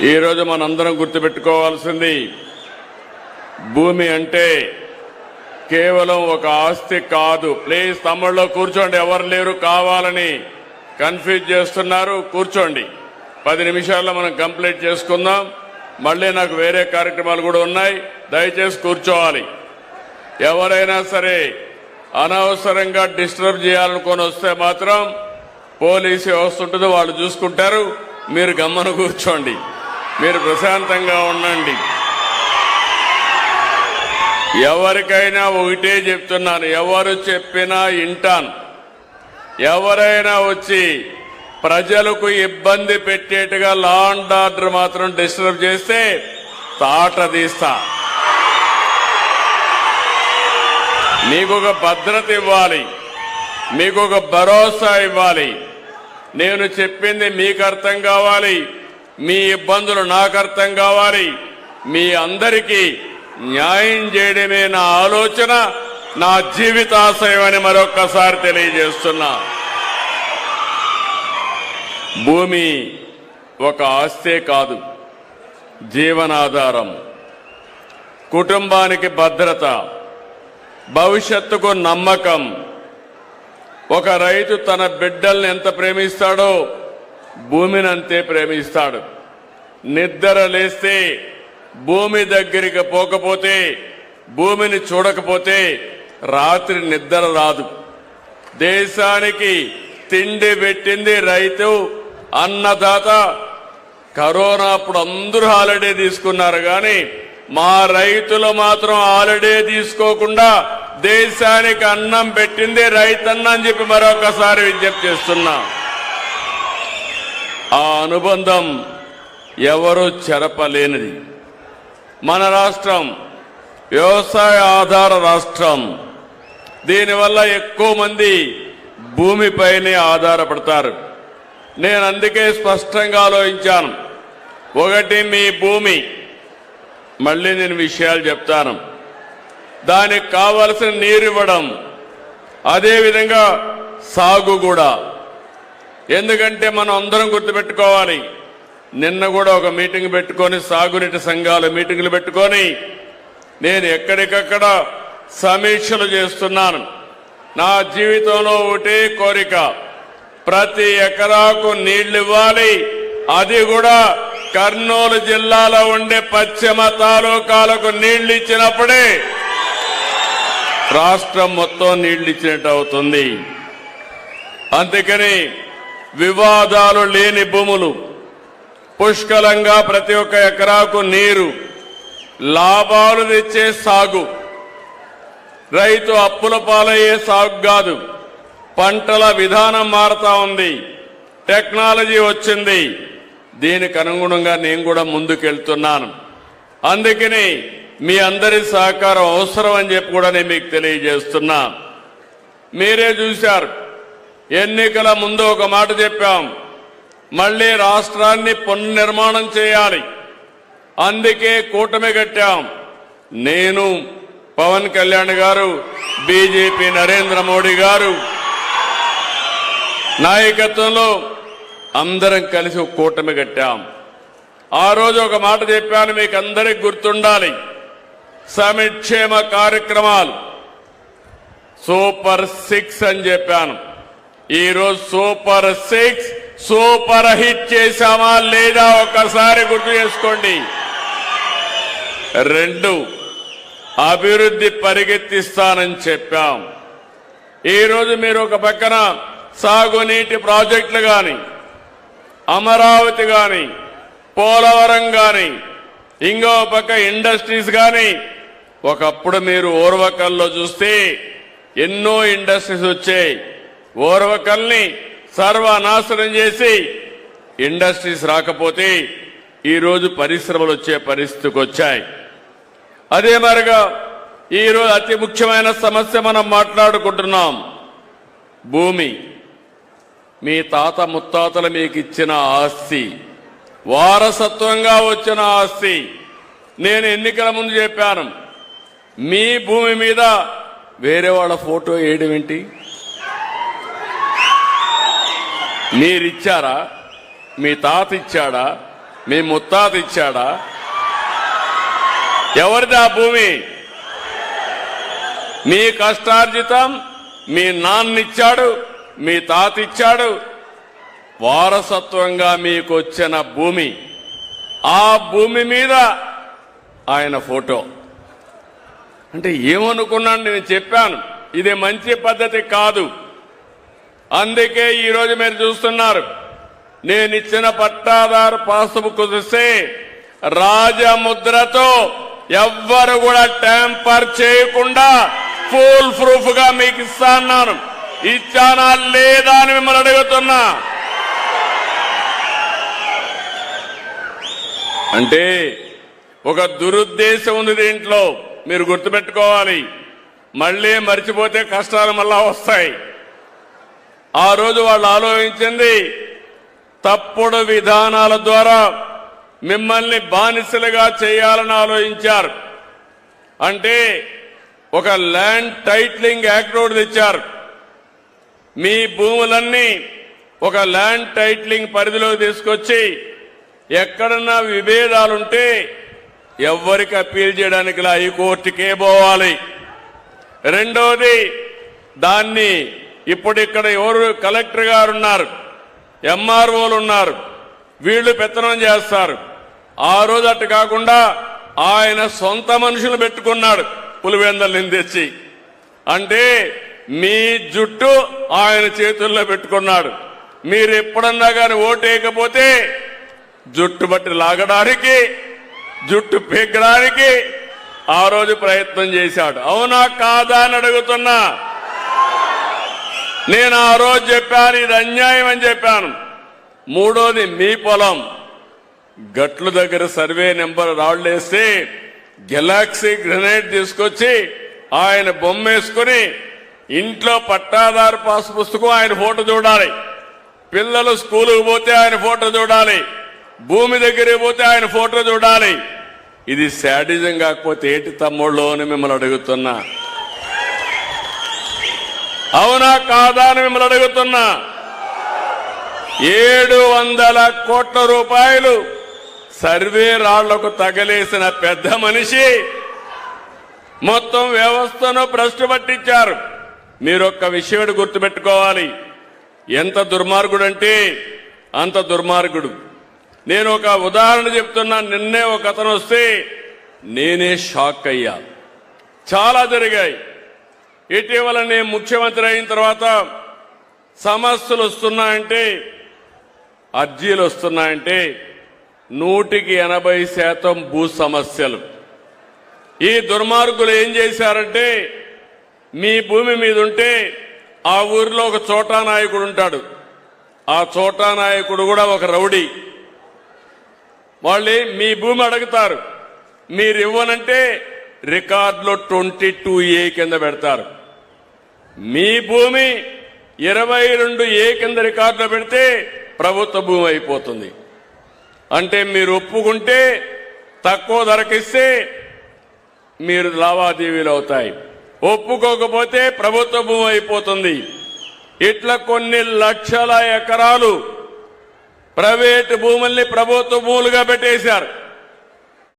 ఈరోజు మనందరం గుర్తుపెట్టుకోవాల్సింది భూమి అంటే కేవలం ఒక ఆస్తి కాదు. ప్లీజ్ తమ్ముళ్ళలో కూర్చోండి ఎవరు లేరు కావాలని కన్ఫ్యూజ్ చేస్తున్నారు. కూర్చోండి. పది నిమిషాల్లో మనం కంప్లీట్ చేసుకుందాం. మళ్ళీ నాకు వేరే కార్యక్రమాలు కూడా ఉన్నాయి. దయచేసి కూర్చోవాలి. ఎవరైనా సరే అనవసరంగా డిస్టర్బ్ చేయాలనుకొని వస్తే మాత్రం పోలీసు వ్యవస్థ ఉంటుంది వాళ్ళు చూసుకుంటారు. మీరు గమ్మను కూర్చోండి. మీరు ప్రశాంతంగా ఉండండి. ఎవరికైనా ఒకటే చెప్తున్నాను ఎవరు చెప్పినా ఇంటాను. ఎవరైనా వచ్చి ప్రజలకు ఇబ్బంది పెట్టేట్టుగా లా అండ్ ఆర్డర్ మాత్రం డిస్టర్బ్ చేస్తే తాట తీస్తా. మీకు ఒక భద్రత ఇవ్వాలి మీకు ఒక భరోసా ఇవ్వాలి. నేను చెప్పింది మీకు అర్థం కావాలి. మీ ఇబ్బందులు నాకు అర్థం కావాలి. మీ అందరికీ న్యాయం చేయడమే నా ఆలోచన నా జీవితాశయం అని మరొక్కసారి తెలియజేస్తున్నా. భూమి ఒక ఆస్తే కాదు జీవనాధారం. కుటుంబానికి భద్రత భవిష్యత్తుకు నమ్మకం. ఒక రైతు తన బిడ్డల్ని ఎంత ప్రేమిస్తాడో భూమిని అంతే ప్రేమిస్తాడు. నిద్ర లేస్తే భూమి దగ్గరికి పోకపోతే భూమిని చూడకపోతే రాత్రి నిద్ర రాదు. దేశానికి తిండి పెట్టింది రైతు అన్నదాత. కరోనా అప్పుడు అందరూ హాలిడే తీసుకున్నారు కానీ మా రైతులు మాత్రం హాలిడే తీసుకోకుండా దేశానికి అన్నం పెట్టింది రైతన్న అని చెప్పి మరొకసారి విజ్ఞప్తి చేస్తున్నా. ఆ అనుబంధం ఎవరు చెరపలేనిది. మన రాష్ట్రం వ్యవసాయ ఆధార రాష్ట్రం. దీనివల్ల ఎక్కువ మంది భూమిపైనే ఆధారపడతారు. నేను అందుకే స్పష్టంగా ఆలోచించాను. ఒకటి మీ భూమి. మళ్ళీ నేను విషయాలు చెప్తాను. దానికి కావలసిన నీరు ఇవ్వడం. అదేవిధంగా సాగు కూడా. ఎందుకంటే మనం అందరం గుర్తుపెట్టుకోవాలి. నిన్న కూడా ఒక మీటింగ్ పెట్టుకొని సాగునీటి సంఘాలు మీటింగులు పెట్టుకొని నేను ఎక్కడికక్కడ సమీక్షలు చేస్తున్నాను. నా జీవితంలో ఒకటే కోరిక. ప్రతి ఎకరాకు నీళ్ళు ఇవ్వాలి. అది కూడా కర్నూలు జిల్లాలో ఉండే పశ్చిమ తాలూకాలకు నీళ్ళు ఇచ్చినప్పుడే రాష్ట్రం మొత్తం నీళ్ళు ఇచ్చినట్టు అవుతుంది. అందుకని వివాదాలు లేని భూములు పుష్కలంగా ప్రతి ఒక్క ఎకరాకు నీరు లాభాలు తెచ్చే సాగు. రైతు అప్పుల పాలయ్యే సాగు కాదు పంటల విధానం మారుతా ఉంది టెక్నాలజీ వచ్చింది. దీనికి అనుగుణంగా నేను కూడా ముందుకెళ్తున్నాను. అందుకని మీ అందరి సహకారం అవసరం అని చెప్పి కూడా నేను మీకు తెలియజేస్తున్నా. మీరే చూశారు ఎన్నికల ముందు ఒక మాట చెప్పాం. మళ్ళీ రాష్ట్రాన్ని పునర్నిర్మాణం చేయాలి. అందుకే కూటమి కట్టాం. నేను పవన్ కళ్యాణ్ గారు బీజేపీ నరేంద్ర మోడీ గారు నాయకత్వంలో అందరం కలిసి ఒక కూటమి కట్టాం. ఆ రోజు ఒక మాట చెప్పాను మీకు అందరికి గుర్తుండాలి. సమిక్షేమ కార్యక్రమాలు సూపర్ సిక్స్ అని చెప్పాను. ఈరోజు సూపర్ సిక్స్ సూపర్ హిట్ చేశామా లేదా ఒకసారి గుర్తు చేసుకోండి. రెండు అభివృద్ధి పరిగెత్తిస్తానని చెప్పాం. ఈరోజు మీరు ఒక పక్కన సాగునీటి ప్రాజెక్టులు కానీ అమరావతి కానీ పోలవరం కానీ ఇంకో పక్క ఇండస్ట్రీస్ కానీ ఒకప్పుడు మీరు ఓర్వకల్లో చూస్తే ఎన్నో ఇండస్ట్రీస్ వచ్చాయి. ఓర్వకల్ని సర్వనాశనం చేసి ఇండస్ట్రీస్ రాకపోతే ఈరోజు పరిశ్రమలు వచ్చే పరిస్థితికి వచ్చాయి. అదే మరిగా ఈ రోజు అతి ముఖ్యమైన సమస్య మనం మాట్లాడుకుంటున్నాం. భూమి. మీ తాత ముత్తాతలు మీకు ఇచ్చిన ఆస్తి. వారసత్వంగా వచ్చిన ఆస్తి. నేను ఎన్నికల ముందు చెప్పాను. మీ భూమి మీద వేరే వాళ్ళ ఫోటో వేయడం ఏంటి? మీరిచ్చారా? మీ తాత ఇచ్చాడా మీ ముత్తాత ఇచ్చాడా ఎవరిది ఆ భూమి? మీ కష్టార్జితం మీ నాన్నిచ్చాడు మీ తాత ఇచ్చాడు వారసత్వంగా మీకు వచ్చిన భూమి. ఆ భూమి మీద ఆయన ఫోటో. అంటే ఏమనుకున్నాను నేను చెప్పాను. ఇది మంచి పద్ధతి కాదు. అందుకే ఈరోజు మీరు చూస్తున్నారు. నేను ఇచ్చిన పట్టాదారు పాస్బుక్ చూస్తే రాజముద్రతో ఎవ్వరు కూడా ట్యాంపర్ చేయకుండా ఫుల్ ప్రూఫ్గా మీకు ఇస్తా అన్నాను ఇచ్చానా లేదా అని మిమ్మల్ని అడుగుతున్నా. అంటే ఒక దురుద్దేశం ఉంది దీంట్లో. మీరు గుర్తుపెట్టుకోవాలి. మళ్ళీ మర్చిపోతే కష్టాలు మళ్ళా వస్తాయి. ఆ రోజు వాళ్ళు ఆలోచించింది తప్పుడు విధానాల ద్వారా మిమ్మల్ని బానిసలుగా చేయాలని ఆలోచించారు. అంటే ఒక ల్యాండ్ టైట్లింగ్ యాక్ట్ ఒకటి తెచ్చారు. మీ భూములన్నీ ఒక ల్యాండ్ టైట్లింగ్ పరిధిలోకి తీసుకొచ్చి ఎక్కడన్నా విభేదాలుంటే ఎవ్వరికి అప్పీల్ చేయడానికి ఇలా కోర్టుకే పోవాలి. రెండవది దాన్ని ఇప్పుడు ఇక్కడ ఎవరు కలెక్టర్ గారు ఉన్నారు ఎంఆర్ఓలు ఉన్నారు వీళ్ళు పెత్తనం చేస్తారు. ఆ రోజు అట్టు కాకుండా ఆయన సొంత మనుషులు పెట్టుకున్నాడు పులివెందల్ని తెచ్చి అంటే మీ జుట్టు ఆయన చేతుల్లో పెట్టుకున్నాడు. మీరు ఎప్పుడన్నా కానీ ఓటేయకపోతే జుట్టు బట్టి లాగడానికి జుట్టు పీకడానికి ఆ రోజు ప్రయత్నం చేశాడు. అవునా కాదా అని అడుగుతున్నా. నేను ఆ రోజు చెప్పాను ఇది అన్యాయం అని చెప్పాను. మూడోది మీ పొలం. గట్లు దగ్గర సర్వే నెంబర్ రాళ్ళేస్తే గెలాక్సీ గ్రెనేడ్ తీసుకొచ్చి ఆయన బొమ్మ వేసుకుని ఇంట్లో పట్టాదారు పాస్ పుస్తకం ఆయన ఫోటో చూడాలి. పిల్లలు స్కూలుకు పోతే ఆయన ఫోటో చూడాలి. భూమి దగ్గరికి పోతే ఆయన ఫోటో చూడాలి. ఇది శాడిజం కాకపోతే ఏంటి తమ్ముళ్ళు అని మిమ్మల్ని అడుగుతున్నా. అవునా కాదా అని మిమ్మల్ని అడుగుతున్నా. ఏడు వందల కోట్ల రూపాయలు సర్వే రాళ్ళకు తగలేసిన పెద్ద మనిషి మొత్తం వ్యవస్థను భ్రష్టు పట్టించారు. మీరు ఒక్క విషయం గుర్తుపెట్టుకోవాలి. ఎంత దుర్మార్గుడు అంటే అంత దుర్మార్గుడు. నేను ఒక ఉదాహరణ చెప్తున్నా నిన్నే ఒక అతను వస్తే నేనే షాక్ అయ్యా. చాలా జరిగాయి. ఇటీవల నేను ముఖ్యమంత్రి అయిన తర్వాత సమస్యలు వస్తున్నాయంటే అర్జీలు వస్తున్నాయంటే నూటికి ఎనభై శాతం భూ సమస్యలు. ఈ దుర్మార్గులు ఏం చేశారంటే మీ భూమి మీద ఉంటే ఆ ఊరిలో ఒక చోటా నాయకుడు ఉంటాడు. ఆ చోటా నాయకుడు కూడా ఒక రౌడీ. వాళ్ళు మీ భూమి అడుగుతారు. మీరు ఇవ్వనంటే రికార్డులో ట్వంటీ టూ ఏ కింద పెడతారు. మీ భూమి ఇరవై రెండు ఏ కింద రికార్డులో పెడితే ప్రభుత్వ భూమి అయిపోతుంది. అంటే మీరు ఒప్పుకుంటే తక్కువ ధరకిస్తే మీరు లావాదేవీలు అవుతాయి. ఒప్పుకోకపోతే ప్రభుత్వ భూమి అయిపోతుంది. ఇట్లా కొన్ని లక్షల ఎకరాలు ప్రైవేటు భూముల్ని ప్రభుత్వ భూములుగా పెట్టేశారు.